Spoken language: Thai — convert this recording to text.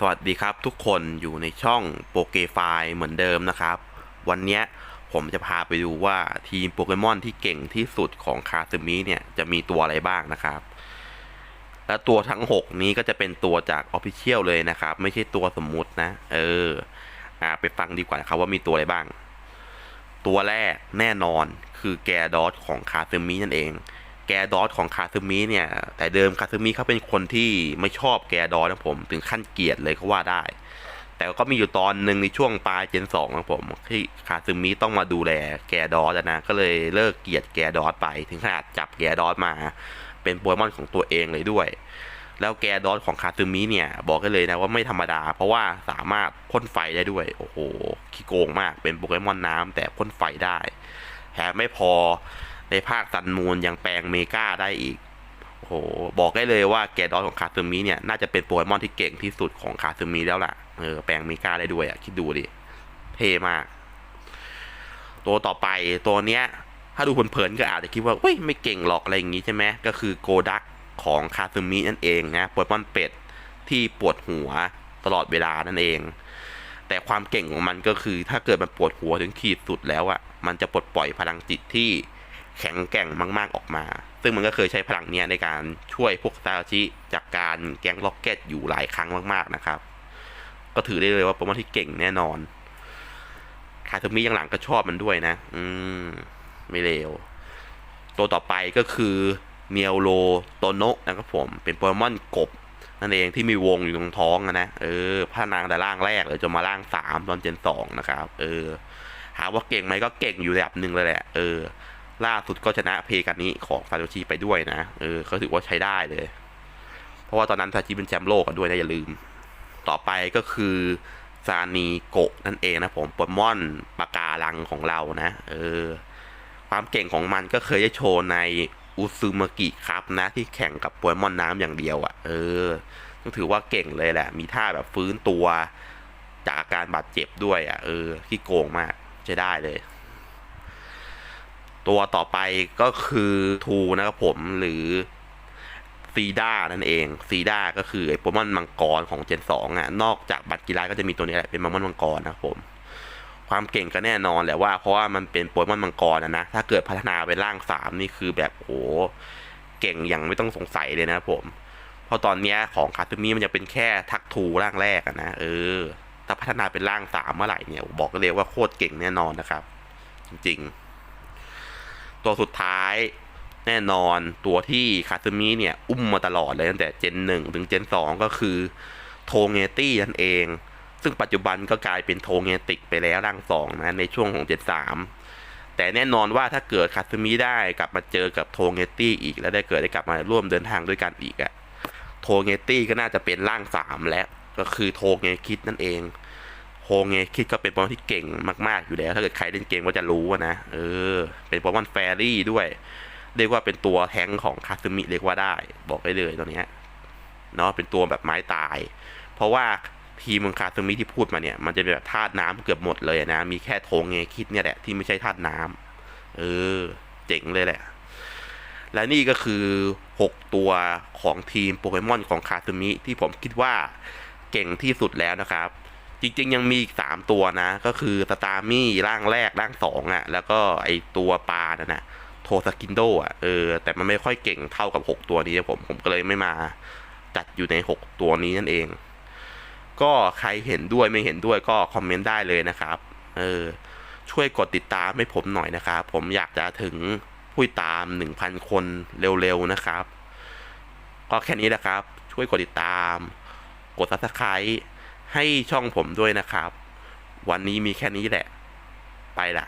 สวัสดีครับทุกคนอยู่ในช่องโปเกไฟเหมือนเดิมนะครับ วันนี้ผมจะพาไปดูว่าทีมโปเกมอนที่เก่งที่สุดของคาซึมิเนี่ยจะมีตัวอะไรบ้างนะครับ และตัวทั้ง 6 นี้ก็จะเป็นตัวจากออฟฟิเชียลเลยนะครับ ไม่ใช่ตัวสมมุตินะ เอออ่าไปฟังดีกว่านะครับว่ามีตัวอะไรบ้าง ตัวแรกแน่นอนคือแกดอสของคาซึมินั่นเอง แกดอสของคาซึมิเนี่ย แต่เดิมคาซึมิเขาเป็นคนที่ไม่ชอบแกดอสนะผมถึงขั้นเกลียดเลยก็ว่าได้ แต่ก็มีอยู่ตอนหนึ่งในช่วงปลายเจนสองนะผมที่คาซึมิต้องมาดูแลแกดอสนะก็เลยเลิกเกลียดแกดอสไปถึงขนาดจับแกดอสมา เป็นโปเกมอนของตัวเองเลยด้วย แล้วแกดอสของคาซึมิเนี่ย บอกกันเลยนะว่าไม่ธรรมดา เพราะว่าสามารถพ่นไฟได้ด้วยโอ้โหขี้โกงมากเป็นโปเกมอนน้ำแต่พ่นไฟได้แถมไม่พอ ในภาคซันมูนยังแปลงเมกาได้อีก โอ้โห บอกได้เลยว่าแกดอสของคาซึมิเนี่ย น่าจะเป็นโปเกมอนที่เก่งที่สุดของคาซึมิแล้วล่ะ เออ แปลงเมกาได้ด้วยอะ คิดดูดิ เท่มาก ตัวต่อไปตัวเนี้ย ถ้าดูเพลินๆก็อาจจะคิดว่าเฮ้ย ไม่เก่งหรอกอะไรอย่างงี้ใช่ไหม ก็คือโกดักของคาซึมินั่นเองนะโปเกมอนเป็ดที่ปวดหัวตลอดเวลานั่นเอง แต่ความเก่งของมันก็คือถ้าเกิดมันปวดหัวถึงขีดสุดแล้วอะ่ะ มันจะปลดปล่อยพลังจิตที่ แข็งแกร่งมากๆออกมา ซึ่งมันก็เคยใช้พลังนี้ในการช่วยพวกซาชิจากการแก๊งล็อกเก็ตอยู่หลายครั้งมากๆนะครับ ก็ถือได้เลยว่าโปเกมอนที่เก่งแน่นอน คาซึมิยังหลังก็ชอบมันด้วยนะ อืม ไม่เลว ตัวต่อไปก็คือเนียวโลโตโนะนะครับผม เป็นโปเกมอนกบ นั่นเองที่มีวงอยู่ตรงท้องอะนะ เออพัฒนางแต่ร่างแรกเลยจนมาร่างสามตอนเจนสองนะครับ เออหาว่าเก่งไหมก็เก่งอยู่ระดับหนึ่งเลยแหละ เออ ล่าสุดก็ชนะเพกานิของซาโตชิไปด้วยนะ เออเขาถือว่าใช้ได้เลย เพราะว่าตอนนั้นซาชิเป็นแชมป์โลกกันด้วยนะอย่าลืม ต่อไปก็คือซานีโกะนั่นเองนะผมปเกมอนปาการังของเรานะ เออ ความเก่งของมันก็เคยได้โชว์ในอุซึมากิครับนะ ที่แข่งกับโปเกมอนน้ำอย่างเดียวอะ่ะ เออถือว่าเก่งเลยแหละ มีท่าแบบฟื้นตัวจากอาการบาดเจ็บด้วยอะ่ะ เออที่โกงมากใช้ได้เลย ตัวต่อไปก็คือทูนะครับผมหรือซีด้านั่นเองซีด้าก็คือไอ้โปเกมอนมังกรของเจนสองอะนอกจากบัตรกีฬาก็จะมีตัวนี้แหละเป็นโปเกมอนมังกรนะครับผม ความเก่งก็แน่นอนแหละว่าเพราะว่ามันเป็นโปเกมอนมังกรนะนะถ้าเกิดพัฒนาเป็นร่างสามนี่คือแบบโหเก่งอย่างไม่ต้องสงสัยเลยนะครับผม เพราะตอนนี้ของคาตูมีมันจะเป็นแค่ทักทูร่างแรกนะเออถ้าพัฒนาเป็นร่างสามเมื่อไหร่เนี่ยบอกเลยว่าโคตรเก่งแน่นอนนะครับ จริงๆ ตัวสุดท้ายแน่นอนตัวที่คาซึมิเนี่ย อุ้มมาตลอดเลยตั้งแต่เจนหนึ่งถึงเจนสองก็คือโทเงตี้นั่นเอง ซึ่งปัจจุบันก็กลายเป็นโทเงติกไปแล้วร่างสองนะในช่วงของเจนสามแต่แน่นอนว่าถ้าเกิดคาซึมิได้กลับมาเจอกับโทเงตี้อีกแล้วได้เกิดได้กลับมาร่วมเดินทางด้วยกันอีกอะโทเงตี้ก็น่าจะเป็นร่างสามแล้วก็คือโทเงคิดนั่นเอง โฮเงคิดก็เป็นโปเกมอนที่เก่งมากๆอยู่แล้ว ถ้าเกิดใครเล่นเกมก็จะรู้นะเออ เป็นโปเกมอนแฟรี่ด้วย เรียกว่าเป็นตัวแทงของคาซึมิเรียกว่าได้ บอกได้เลยตัวเนี้เนาะเป็นตัวแบบไม้ตาย เพราะว่าทีมของคาซึมิที่พูดมาเนี่ย มันจะเป็นแบบธาตุน้ำเกือบหมดเลยนะมีแค่โทเงคิดเนี่ยแหละที่ไม่ใช่ธาตุน้ำเออ เจ๋งเลยแหละ และนี่ก็คือ 6 ตัวของทีมโปเกมอนของคาซึมิที่ผมคิดว่าเก่งที่สุดแล้วนะครับ จริง ๆ ยังมีอีกสามตัวนะ ก็คือสตาร์มี่ร่างแรกร่างสองอะ แล้วก็ไอตัวปลานั่นนะโทสกินโดอะเออแต่มันไม่ค่อยเก่งเท่ากับหกตัวนี้ผมผมก็เลยไม่มาจัดอยู่ในหกตัวนี้นั่นเอง ก็ใครเห็นด้วยไม่เห็นด้วยก็คอมเมนต์ได้เลยนะครับเออช่วยกดติดตามให้ผมหน่อยนะครับ ผมอยากจะถึงผู้ติดตามหนึ่งพันคนเร็วๆนะครับ ก็แค่นี้นะครับ ช่วยกดติดตาม กด subscribe ให้ช่องผมด้วยนะครับ วันนี้มีแค่นี้แหละ ไปละ